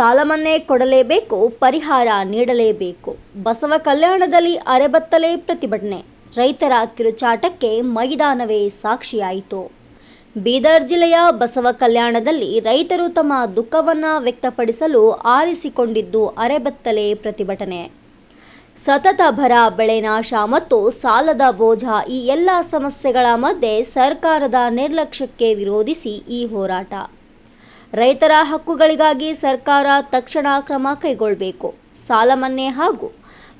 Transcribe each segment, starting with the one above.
ಸಾಲ ಮನ್ನಾ ಕೊಡಲೇಬೇಕು, ಪರಿಹಾರ ನೀಡಲೇಬೇಕು. ಬಸವ ಕಲ್ಯಾಣದಲ್ಲಿ ಅರೆಬತ್ತಲೆ ಪ್ರತಿಭಟನೆ. ರೈತರ ಕಿರುಚಾಟಕ್ಕೆ ಮೈದಾನವೇ ಸಾಕ್ಷಿಯಾಯಿತು. ಬೀದರ್ ಜಿಲ್ಲೆಯ ಬಸವ ಕಲ್ಯಾಣದಲ್ಲಿ ರೈತರು ತಮ್ಮ ದುಃಖವನ್ನು ವ್ಯಕ್ತಪಡಿಸಲು ಆರಿಸಿಕೊಂಡಿದ್ದು ಅರೆಬತ್ತಲೆ ಪ್ರತಿಭಟನೆ. ಸತತ ಬರ ಬೆಳೆ ನಾಶ ಮತ್ತು ಸಾಲದ ಬೋಜ ಈ ಎಲ್ಲ ಸಮಸ್ಯೆಗಳ ಮಧ್ಯೆ ಸರ್ಕಾರದ ನಿರ್ಲಕ್ಷ್ಯಕ್ಕೆ ವಿರೋಧಿಸಿ ಈ ಹೋರಾಟ. ರೈತರ ಹಕ್ಕುಗಳಿಗಾಗಿ ಸರ್ಕಾರ ತಕ್ಷಣ ಕ್ರಮ ಕೈಗೊಳ್ಳಬೇಕು. ಸಾಲಮನ್ನೆ ಹಾಗೂ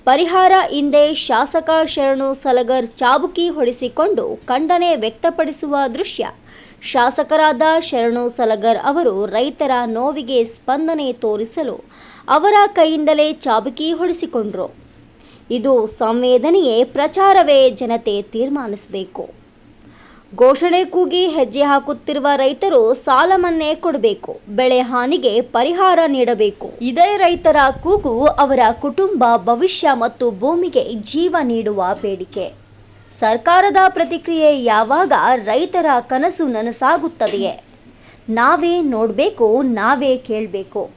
ಪರಿಹಾರ ಹಿಂದೆ ಶಾಸಕ ಶರಣು ಸಲಗರ್ ಚಾಬುಕಿ ಹೊಡೆಸಿಕೊಂಡು ಖಂಡನೆ ವ್ಯಕ್ತಪಡಿಸುವ ದೃಶ್ಯ. ಶಾಸಕರಾದ ಶರಣು ಸಲಗರ್ ಅವರು ರೈತರ ನೋವಿಗೆ ಸ್ಪಂದನೆ ತೋರಿಸಲು ಅವರ ಕೈಯಿಂದಲೇ ಚಾಬುಕಿ ಹೊಡೆಸಿಕೊಂಡ್ರು ಇದು ಸಂವೇದನೆಯೇ ಪ್ರಚಾರವೇ ಜನತೆ ತೀರ್ಮಾನಿಸಬೇಕು. ಘೋಷಣೆ ಕೂಗಿ ಹೆಜ್ಜೆ ಹಾಕುತ್ತಿರುವ ರೈತರು ಸಾಲ ಮನ್ನೆ ಕೊಡಬೇಕು, ಬೆಳೆ ಹಾನಿಗೆ ಪರಿಹಾರ ನೀಡಬೇಕು. ಇದೇ ರೈತರ ಕೂಗು ಅವರ ಕುಟುಂಬ, ಭವಿಷ್ಯ ಮತ್ತು ಭೂಮಿಗೆ ಜೀವ ನೀಡುವ ಬೇಡಿಕೆ. ಸರ್ಕಾರದ ಪ್ರತಿಕ್ರಿಯೆ ಯಾವಾಗ ರೈತರ ಕನಸು ನನಸಾಗುತ್ತದೆಯೇ? ನಾವೇ ನೋಡಬೇಕು, ನಾವೇ ಕೇಳಬೇಕು.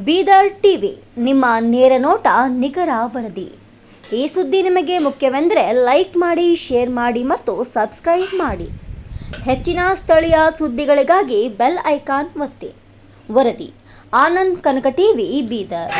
ಬೀದರ್ ಟಿವಿ, ನಿಮ್ಮ ನೇರ ನೋಟ ನಿಖರ ವರದಿ. ಈ ಸುದ್ದಿ ನಿಮಗೆ ಮುಖ್ಯವೆಂದರೆ ಲೈಕ್ ಮಾಡಿ, ಶೇರ್ ಮಾಡಿ ಮತ್ತು ಸಬ್ಸ್ಕ್ರೈಬ್ ಮಾಡಿ. ಹೆಚ್ಚಿನ ಸ್ಥಳೀಯ ಸುದ್ದಿಗಳಿಗಾಗಿ ಬೆಲ್ ಐಕಾನ್ ಒತ್ತಿ. ವರದಿ, ಆನಂದ್ ಕನಕ ಟಿವಿ, ಬೀದರ್.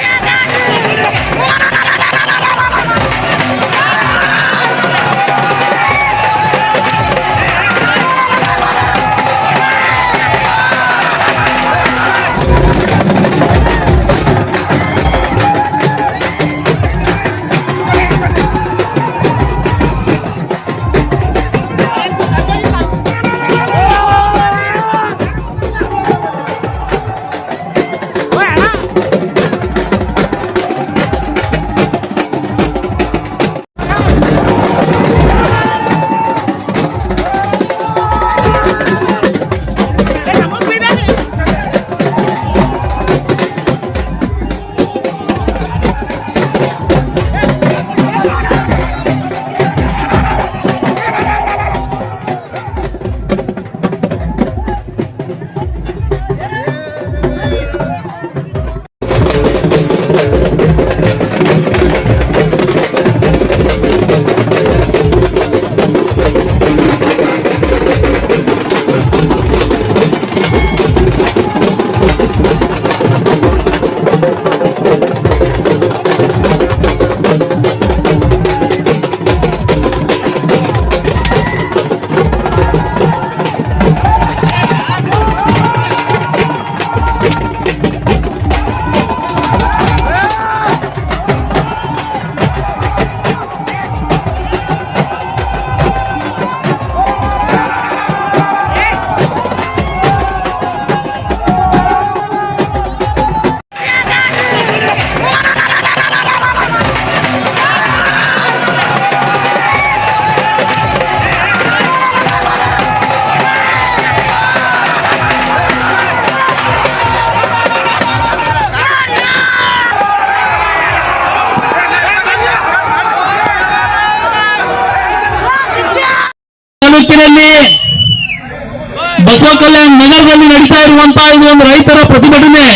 ಬಸವ ಕಲ್ಯಾಣ ನಗರದಲ್ಲಿ ನಡೀತಾ ಇರುವಂತಹ ಇದು ಒಂದು ರೈತರ ಪ್ರತಿಭಟನೆ,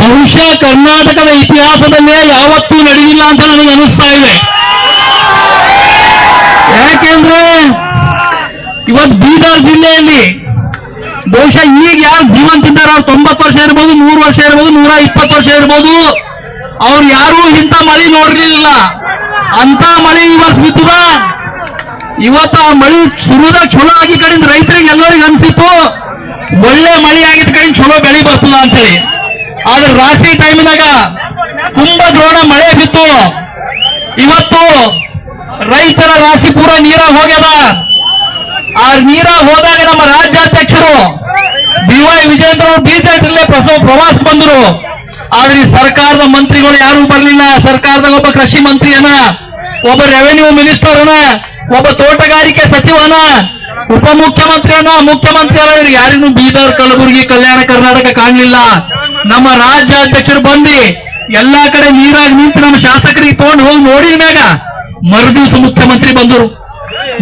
ಬಹುಶಃ ಕರ್ನಾಟಕದ ಇತಿಹಾಸದಲ್ಲೇ ಯಾವತ್ತೂ ನಡೆದಿಲ್ಲ ಅಂತ ನನಗೆ ಅನಿಸ್ತಾ ಇದೆ. ಯಾಕೆಂದ್ರೆ ಇವತ್ತು ಬೀದರ್ ಜಿಲ್ಲೆಯಲ್ಲಿ ಬಹುಶಃ ಈಗ ಯಾರು ಜೀವಂತಿದ್ದಾರೆ ಅವ್ರು ತೊಂಬತ್ತು ವರ್ಷ ಇರ್ಬೋದು ನೂರು ವರ್ಷ ಇರ್ಬೋದು, ನೂರ ಇಪ್ಪತ್ತು ವರ್ಷ ಇರ್ಬೋದು. ಅವ್ರು ಯಾರೂ ಇಂಥ ಮಳೆ ನೋಡಿರ್ಲಿಲ್ಲ ಅಂತ ಮಳೆ ಈ ವರ್ಷ ಇವತ್ತ ಮಳಿ ಸುರುದ ಚಲೋ ಆಗಿ ಕಡಿಂದ ರೈತರಿಗೆ ಎಲ್ಲರಿಗೂ ಅನ್ಸಿತ್ತು, ಒಳ್ಳೆ ಮಳಿ ಆಗಿದ್ದ ಕಡಿಂದ ಚಲೋ ಬೆಳಿ ಬರ್ತದ ಅಂತೇಳಿ. ಆದ್ರೆ ರಾಶಿ ಟೈಮ್ನಾಗ ತುಂಬಾ ದ್ರೋಣ ಮಳೆ ಬಿತ್ತು. ಇವತ್ತು ರೈತರ ರಾಶಿ ಪೂರ ನೀರಾಗ ಹೋಗ್ಯದ. ಆ ನೀರಾಗ ಹೋದಾಗ ನಮ್ಮ ರಾಜ್ಯಾಧ್ಯಕ್ಷರು ಬಿ ವೈ ವಿಜೇಂದ್ರ ಬಿಜೆಪಿಯಲ್ಲೇ ಪ್ರಸವ ಪ್ರವಾಸ ಬಂದರು. ಆದ್ರೆ ಸರ್ಕಾರದ ಮಂತ್ರಿಗಳು ಯಾರು ಬರಲಿಲ್ಲ. ಸರ್ಕಾರದ ಒಬ್ಬ ಕೃಷಿ ಮಂತ್ರಿ ಅನ ಒಬ್ಬ ರೆವೆನ್ಯೂ ಮಿನಿಸ್ಟರ್ ಅನ ಒಬ್ಬ ತೋಟಗಾರಿಕೆ ಸಚಿವನ ಅನ ಮುಖ್ಯಮಂತ್ರಿ ಅಲ್ಲ ಇವ್ರು ಯಾರಿಗೂ ಬೀದರ್, ಕಲಬುರಗಿ, ಕಲ್ಯಾಣ ಕರ್ನಾಟಕ ಕಾಣಲಿಲ್ಲ. ನಮ್ಮ ರಾಜ್ಯಾಧ್ಯಕ್ಷರು ಬಂದು ಎಲ್ಲಾ ಕಡೆ ನೀರಾಗಿ ನಿಂತು ನಮ್ಮ ಶಾಸಕರಿಗೆ ತಗೊಂಡು ಹೋಗಿ ನೋಡಿದ ಮ್ಯಾಗ ಮರುದಿವಸ ಮುಖ್ಯಮಂತ್ರಿ ಬಂದರು.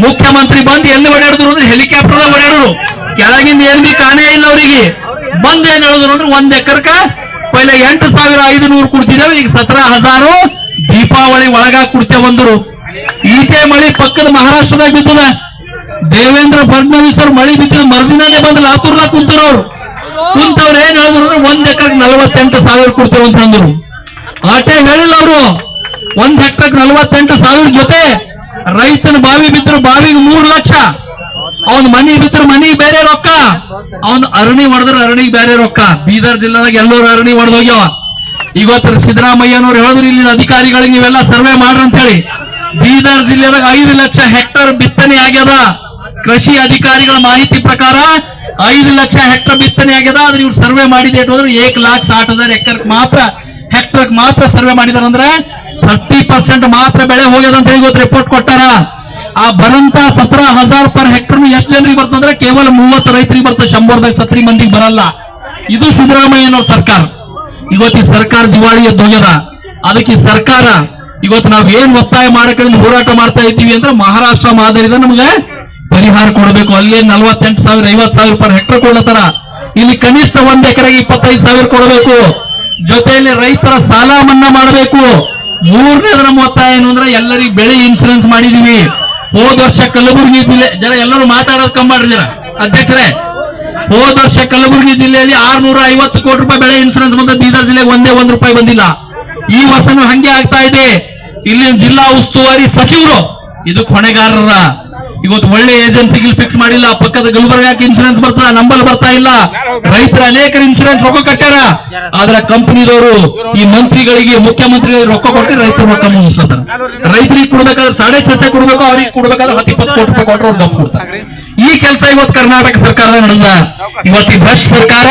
ಮುಖ್ಯಮಂತ್ರಿ ಬಂದು ಎಲ್ಲಿ ಓಡಾಡಿದ್ರು ಅಂದ್ರೆ ಹೆಲಿಕಾಪ್ಟರ್ ಓಡಾಡಿದ್ರು. ಕೆಳಗಿಂದ ಏನ್ ಬಿ ಕಾಣೇ ಇಲ್ಲ ಅವರಿಗೆ. ಬಂದ್ ಏನ್ ಹೇಳಿದ್ರು ಅಂದ್ರೆ ಒಂದ್ ಎಕರ್ಕ ಪೈಲೆ ಎಂಟು ಸಾವಿರ ಐದು ನೂರು ಕೊಡ್ತಿದ್ದೇವೆ ಈಗ ಸತ್ರ ಹಜಾರು ದೀಪಾವಳಿ ಒಳಗ ಕೊಡ್ತೇವೆ ಬಂದರು. ಈಟೆ ಮಳಿ ಪಕ್ಕದ ಮಹಾರಾಷ್ಟ್ರದಾಗ ಬಿದ್ದದ? ದೇವೇಂದ್ರ ಫಡ್ನವೀಸ್ ಅವ್ರು ಮಳಿ ಬಿದ್ದಿದ ಮರುದಿನೇ ಬಂದ್ರೆ ಲಾತೂರ್ನಾಗ ಅವ್ರು. ಕುಂತವ್ರು ಏನ್ ಹೇಳಿದ್ರು? ಒಂದ್ ಎಕರೆಗೆ ನಲವತ್ತೆಂಟು ಸಾವಿರ ಕೊಡ್ತೇವೆ ಅಂತ ಅಂದ್ರು. ಆಟೆ ಹೇಳಿಲ್ಲ ಅವರು. ಒಂದ್ ಹೆಕ್ಟರ್ಗೆ ನಲವತ್ತೆಂಟು ಸಾವಿರ ಜೊತೆ ರೈತನ ಬಾವಿ ಬಿದ್ರು ಬಾವಿಗೆ ಮೂರು ಲಕ್ಷ. ಅವನ್ ಮನಿ ಬಿದ್ರು ಮನಿ ಬೇರೆ ರೊಕ್ಕ. ಅವನ್ ಅರಣಿ ಹೊಡೆದ್ರ ಅರಣಿಗೆ ಬೇರೆ ರೊಕ್ಕ. ಬೀದರ್ ಜಿಲ್ಲಾದಾಗ ಎಲ್ಲರೂ ಅರಣಿ ಹೊಡೆದೋಗ್ಯವ. ಇವತ್ತು ಸಿದ್ದರಾಮಯ್ಯನವ್ರು ಹೇಳಿದ್ರು, ಇಲ್ಲಿನ ಅಧಿಕಾರಿಗಳಿಗೆ ನೀವೆಲ್ಲ ಸರ್ವೆ ಮಾಡ್ರಿ ಅಂತ ಹೇಳಿ. ಬೀದರ್ ಜಿಲ್ಲೆದಾಗ ಐದು ಲಕ್ಷ ಹೆಕ್ಟರ್ ಬಿತ್ತನೆ ಆಗ್ಯದ. ಕೃಷಿ ಅಧಿಕಾರಿಗಳ ಮಾಹಿತಿ ಪ್ರಕಾರ ಐದು ಲಕ್ಷ ಹೆಕ್ಟರ್ ಬಿತ್ತನೆ ಆಗ್ಯದ. ಆದ್ರೆ ಇವ್ರು ಸರ್ವೆ ಮಾಡಿದೆ ಅಂದ್ರೆ ಏಕ್ ಲಾಕ್ ಸಾಟ್ ಹಜಾರ್ ಹೆಕ್ಟರ್ ಮಾತ್ರ ಹೆಕ್ಟರ್ ಮಾತ್ರ ಸರ್ವೆ ಮಾಡಿದಾರ ಅಂದ್ರೆ ಥರ್ಟಿ ಪರ್ಸೆಂಟ್ ಮಾತ್ರ ಬೆಳೆ ಹೋಗ್ಯದ ಅಂತ ಹೇಳಿ ರಿಪೋರ್ಟ್ ಕೊಟ್ಟಾರ. ಆ ಬರಂತ ಸತ್ರ ಹಜಾರ್ ಪರ್ ಹೆಕ್ಟರ್ ಎಷ್ಟು ಜನರಿಗೆ ಬರ್ತಂದ್ರೆ ಕೇವಲ ಮೂವತ್ತು ರೈತರಿಗೆ ಬರ್ತದೆ. ಶಂಬರ್ದಾಗ ಸತ್ರಿ ಮಂದಿಗೆ ಬರಲ್ಲ. ಇದು ಸಿದ್ದರಾಮಯ್ಯನವ್ರ ಸರ್ಕಾರ. ಇವತ್ತಿ ಸರ್ಕಾರ ದಿವಾಳಿ ಎದ್ದೋಗ್ಯದ ಅದಕ್ಕೆ ಸರ್ಕಾರ ಇವತ್ತು ನಾವು ಏನ್ ಒತ್ತಾಯ ಮಾಡಕ್ಕೆ ಹೋರಾಟ ಮಾಡ್ತಾ ಇದ್ದೀವಿ ಅಂದ್ರೆ ಮಹಾರಾಷ್ಟ್ರ ಮಾದರಿದ ನಮ್ಗೆ ಪರಿಹಾರ ಕೊಡಬೇಕು. ಅಲ್ಲೇ ನಲ್ವತ್ತೆಂಟು ಸಾವಿರ ಐವತ್ ಸಾವಿರ ರೂಪಾಯಿ ಹೆಕ್ಟರ್ ಕೊಡ್ಲತ್ತಾರ ಇಲ್ಲಿ ಕನಿಷ್ಠ ಒಂದ್ ಎಕರೆಗೆ ಇಪ್ಪತ್ತೈದು ಸಾವಿರ ಕೊಡಬೇಕು. ಜೊತೆಯಲ್ಲಿ ರೈತರ ಸಾಲ ಮನ್ನಾ ಮಾಡಬೇಕು. ಮೂರನೇದರ ಒತ್ತಾಯ ಏನು ಅಂದ್ರೆ ಎಲ್ಲರಿಗೂ ಬೆಳೆ ಇನ್ಸೂರೆನ್ಸ್ ಮಾಡಿದೀವಿ. ಹೋದ ವರ್ಷ ಕಲಬುರಗಿ ಜಿಲ್ಲೆ ಜನ ಎಲ್ಲರೂ ಮಾತಾಡೋದು ಕಮ್ಮಿ ಮಾಡ್ರಿ ಜರ. ಅಧ್ಯಕ್ಷರೇ, ಹೋದ ವರ್ಷ ಕಲಬುರಗಿ ಜಿಲ್ಲೆಯಲ್ಲಿ ಆರ್ನೂರ ಐವತ್ತು ಕೋಟಿ ರೂಪಾಯಿ ಬೆಳೆ ಇನ್ಸೂರೆನ್ಸ್ ಬಂದ ಬೀದರ್ ಜಿಲ್ಲೆಗೆ ಒಂದೇ ಒಂದ್ ರೂಪಾಯಿ ಬಂದಿಲ್ಲ. ಈ ವರ್ಷನೂ ಹಂಗೆ ಆಗ್ತಾ ಇದೆ. ಇಲ್ಲಿನ ಜಿಲ್ಲಾ ಉಸ್ತುವಾರಿ ಸಚಿವರು, ಇದು ಹೊಣೆಗಾರರ ಇವತ್ತು ಒಳ್ಳೆ ಏಜೆನ್ಸಿಗೆ ಫಿಕ್ಸ್ ಮಾಡಿಲ್ಲ. ಪಕ್ಕದ ಗುಲ್ಬರ್ಗಾಕ್ ಇನ್ಸೂರೆನ್ಸ್ ಬರ್ತದ ನಂಬಲ್ ಬರ್ತಾ ಇಲ್ಲ? ರೈತರ ಅನೇಕ ಇನ್ಸೂರೆನ್ಸ್ ರೊಕ್ಕ ಕಟ್ಟಾರ ಆದ್ರೆ ಕಂಪನಿದವರು ಈ ಮಂತ್ರಿಗಳಿಗೆ, ಮುಖ್ಯಮಂತ್ರಿಗಳಿಗೆ ರೊಕ್ಕ ಕೊಟ್ಟು ರೈತರ ರೊಕ್ಕ ಮುಗಿಸ್ತಾರೆ ರೈತರಿಗೆ ಕೊಡ್ಬೇಕಾದ್ರೆ ಸಾಡೆ ಚಸೆ ಕೊಡ್ಬೇಕು, ಅವ್ರಿಗೆ ಕೊಡ್ಬೇಕಾದ್ರೆ ಹತ್ತು ಇಪ್ಪತ್ತು ಕೋಟಿ ರೂಪಾಯಿ ಕೊಟ್ಟರು ಕೊಡ್ತಾರೆ ಈ ಕೆಲಸ ಇವತ್ತು ಕರ್ನಾಟಕ ಸರ್ಕಾರ ನಡೆದ. ಇವತ್ತು ಈ ಭ್ರಷ್ಟ ಸರ್ಕಾರ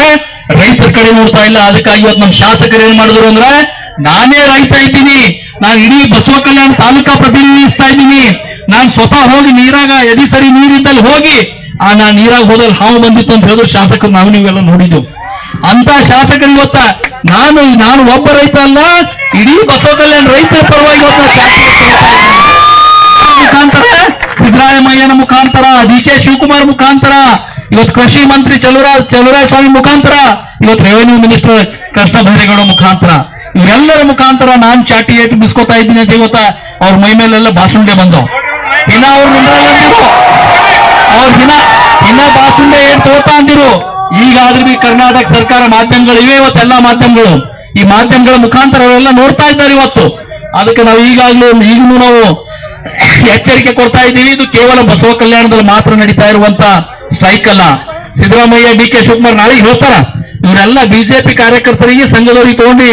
ರೈತರ ಕಡೆ ನೋಡ್ತಾ ಇಲ್ಲ. ಅದಕ್ಕಾಗಿ ಇವತ್ತು ನಮ್ಮ ಶಾಸಕರು ಏನ್ ಮಾಡಿದ್ರು ಅಂದ್ರೆ ನಾನೇ ರೈತ ಇದ್ದೀನಿ. ನಾನು ಇಡೀ ಬಸವ ಕಲ್ಯಾಣ ತಾಲೂಕಾ ಪ್ರತಿನಿಧಿಸ್ತಾ ಇದ್ದೀನಿ. ನಾನು ಸ್ವತಃ ಹೋಗಿ ನೀರಾಗ, ಎದಿ ಸರಿ ನೀರಿದ್ದಲ್ಲಿ ಹೋಗಿ, ಆ, ನಾ ನೀರಾಗ ಹೋದಲ್ಲಿ ಹಾವು ಬಂದಿತ್ತು ಅಂತ ಹೇಳಿದ್ರು ಶಾಸಕರು, ನಾವು ನೀವೆಲ್ಲ ನೋಡಿದ್ದು. ಅಂತ ಶಾಸಕರು ಇವತ್ತ ನಾನು ನಾನು ಒಬ್ಬ ರೈತ ಅಲ್ಲ, ಇಡೀ ಬಸವ ಕಲ್ಯಾಣ ರೈತರ ಪರವಾಗಿ ಮುಖಾಂತರ, ಸಿದ್ದರಾಮಯ್ಯನ ಮುಖಾಂತರ ಡಿ ಕೆ ಶಿವಕುಮಾರ್ ಮುಖಾಂತರ, ಇವತ್ತು ಕೃಷಿ ಮಂತ್ರಿ ಚಲುವರಾಜ್ ಚಲುವರಾಯ ಸ್ವಾಮಿ ಮುಖಾಂತರ, ಇವತ್ತು ರೆವೆನ್ಯೂ ಮಿನಿಸ್ಟರ್ ಕೃಷ್ಣ ಬೈರೇಗೌಡ ಮುಖಾಂತರ. ಇವರೆಲ್ಲರ ಮುಖಾಂತರ ನಾನ್ ಚಾಟಿ ಏಟು ಬಿಸ್ಕೋತಾ ಇದ್ದೀನಿ ಅಂತ ಗೊತ್ತಾ ಅವ್ರ ಮೈ ಮೇಲೆಲ್ಲ ಬಾಸುಂಡೆ ಬಂದವು ಇನ್ನ ಅವ್ರ ಮಿನರಲ್ ಅಂದಿರು. ಅವ್ರ ದಿನ ಇನ್ನ ಬಾಸುಂಡೆ ಏನ್ ತಗೋತಾ ಅಂದಿರು. ಈಗಾದ್ರೂ ಬಿ ಕರ್ನಾಟಕ ಸರ್ಕಾರ ಮಾಧ್ಯಮಗಳು ಇವೆ ಇವತ್ತೆಲ್ಲಾ ಮಾಧ್ಯಮಗಳು. ಈ ಮಾಧ್ಯಮಗಳ ಮುಖಾಂತರ ಅವರೆಲ್ಲ ನೋಡ್ತಾ ಇದ್ದಾರೆ ಇವತ್ತು. ಅದಕ್ಕೆ ನಾವು ಈಗಾಗಲೂ ಈಗಲೂ ನಾವು ಎಚ್ಚರಿಕೆ ಕೊಡ್ತಾ ಇದ್ದೀವಿ. ಇದು ಕೇವಲ ಬಸವ ಕಲ್ಯಾಣದಲ್ಲಿ ಮಾತ್ರ ನಡೀತಾ ಇರುವಂತ ಸ್ಟ್ರೈಕ್ ಅಲ್ಲ. ಸಿದ್ದರಾಮಯ್ಯ, ಡಿ ಕೆ ಶಿವಕುಮಾರ್ ನಾಳೆ ಹೇಳ್ತಾರ. ಇವರೆಲ್ಲ ಬಿಜೆಪಿ ಕಾರ್ಯಕರ್ತರಿಗೆ ಸಂಘದವರಿಗೆ ತಗೊಂಡು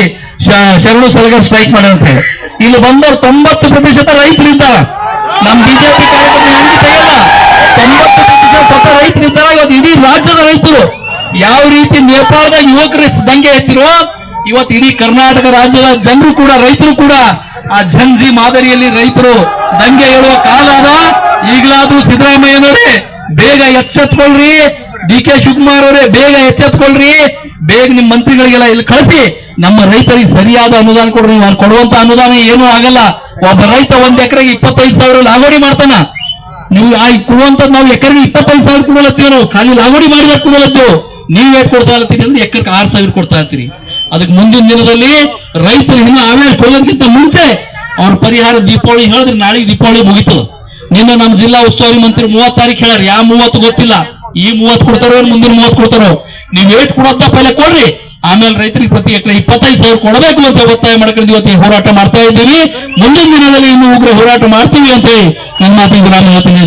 ಶರಣು ಸಲಗರ್ ಸ್ಟ್ರೈಕ್ ಹೇಳಿ ಇಲ್ಲಿ ಬಂದವ್ರು ತೊಂಬತ್ತು ಪ್ರತಿಶತ ರೈತರಿದ್ದಾರೆ ನಮ್ ಬಿಜೆಪಿ ತೆಗೆಯಲ್ಲ? ತೊಂಬತ್ತು ಪ್ರತಿಶತ ಸ್ವತಃ ರೈತರಿಂದ ಇವತ್ತು ಇಡೀ ರಾಜ್ಯದ ರೈತರು ಯಾವ ರೀತಿ ನೇಪಾಳದ ಯುವಕರು ದಂಗೆ ಎತ್ತಿರೋ, ಇವತ್ತು ಇಡೀ ಕರ್ನಾಟಕ ರಾಜ್ಯದ ಜನರು ಕೂಡ, ರೈತರು ಕೂಡ ಆ ಝಂಜಿ ಮಾದರಿಯಲ್ಲಿ ರೈತರು ದಂಗೆ ಹೇಳುವ ಕಾಲ ಅದ. ಈಗಲಾದ್ರೂ ಸಿದ್ದರಾಮಯ್ಯನವರೇ ಬೇಗ ಎಚ್ಚೆತ್ಕೊಳ್ರಿ. ಡಿ ಕೆ ಶಿವಕುಮಾರ್ ಅವರೇ, ಬೇಗ ಎಚ್ಚೆತ್ಕೊಳ್ರಿ. ಬೇಗ ನಿಮ್ ಮಂತ್ರಿಗಳಿಗೆಲ್ಲ ಇಲ್ಲಿ ಕಳಿಸಿ. ನಮ್ಮ ರೈತರಿಗೆ ಸರಿಯಾದ ಅನುದಾನ ಕೊಡ್ರಿ ನೀವು ಕೊಡುವಂತ ಅನುದಾನ ಏನೂ ಆಗಲ್ಲ. ಒಬ್ಬ ರೈತ ಒಂದ್ ಎಕರೆಗೆ ಇಪ್ಪತ್ತೈದು ಸಾವಿರ ಲಾಗೋಡಿ ಮಾಡ್ತಾನ. ನೀವು ಆ ಕೊಡುವಂತ ನಾವು ಎಕರೆಗೆ ಇಪ್ಪತ್ತೈದು ಸಾವಿರ ಕೊಡಲತ್ತೀವಿ ನಾವು. ಖಾಲಿ ಲಾಗೋಡಿ ಮಾಡಿದ್ರೆ ಕೊಡಲತ್ತು ನೀವ್. ಏಟ್ ಕೊಡ್ತಾ ಇರ್ತೀರಿ ಅಂದ್ರೆ ಎಕರೆಗೆ ಆರ್ ಸಾವಿರ ಕೊಡ್ತಾ ಇರ್ತೀರಿ. ಅದಕ್ಕೆ ಮುಂದಿನ ದಿನದಲ್ಲಿ ರೈತರು ಇನ್ನು ಆಮೇಲೆ ಕೊಲ್ಲಕ್ಕಿಂತ ಮುಂಚೆ ಅವ್ರ ಪರಿಹಾರ ದೀಪಾವಳಿ ಹೇಳಿದ್ರೆ ನಾಳೆ ದೀಪಾವಳಿ ಮುಗಿತು. ನಿನ್ನ ನಮ್ಮ ಜಿಲ್ಲಾ ಉಸ್ತುವಾರಿ ಮಂತ್ರಿ ಮೂವತ್ ತಾರೀಕು ಹೇಳಾರ ಯಾವ ಮೂವತ್ತು ಗೊತ್ತಿಲ್ಲ, ಈ ಮೂವತ್ತು ಕೊಡ್ತಾರೋ ಮುಂದಿನ ಮೂವತ್ತು ಕೊಡ್ತಾರೋ. ನೀವ್ ಏಟ್ ಕೊಡೋದ ಪೈಲೆ ಕೊಡ್ರಿ. ಆಮೇಲೆ ರೈತರಿಗೆ ಪ್ರತಿ ಎಕರೆ ಇಪ್ಪತ್ತೈದು ಸಾವಿರ ಕೊಡಬೇಕು ಅಂತ ಒತ್ತಾಯ ಮಾಡ್ಕೊಂಡು ಇವತ್ತು ಹೋರಾಟ ಮಾಡ್ತಾ ಇದ್ದೀವಿ. ಮುಂದಿನ ದಿನದಲ್ಲಿ ಇನ್ನು ಉಗ್ರ ಹೋರಾಟ ಮಾಡ್ತೀವಿ ಅಂತ ನನ್ನ ಮಾತಿಗೆ ನಾನು ಹೇಳ್ತೀನಿ.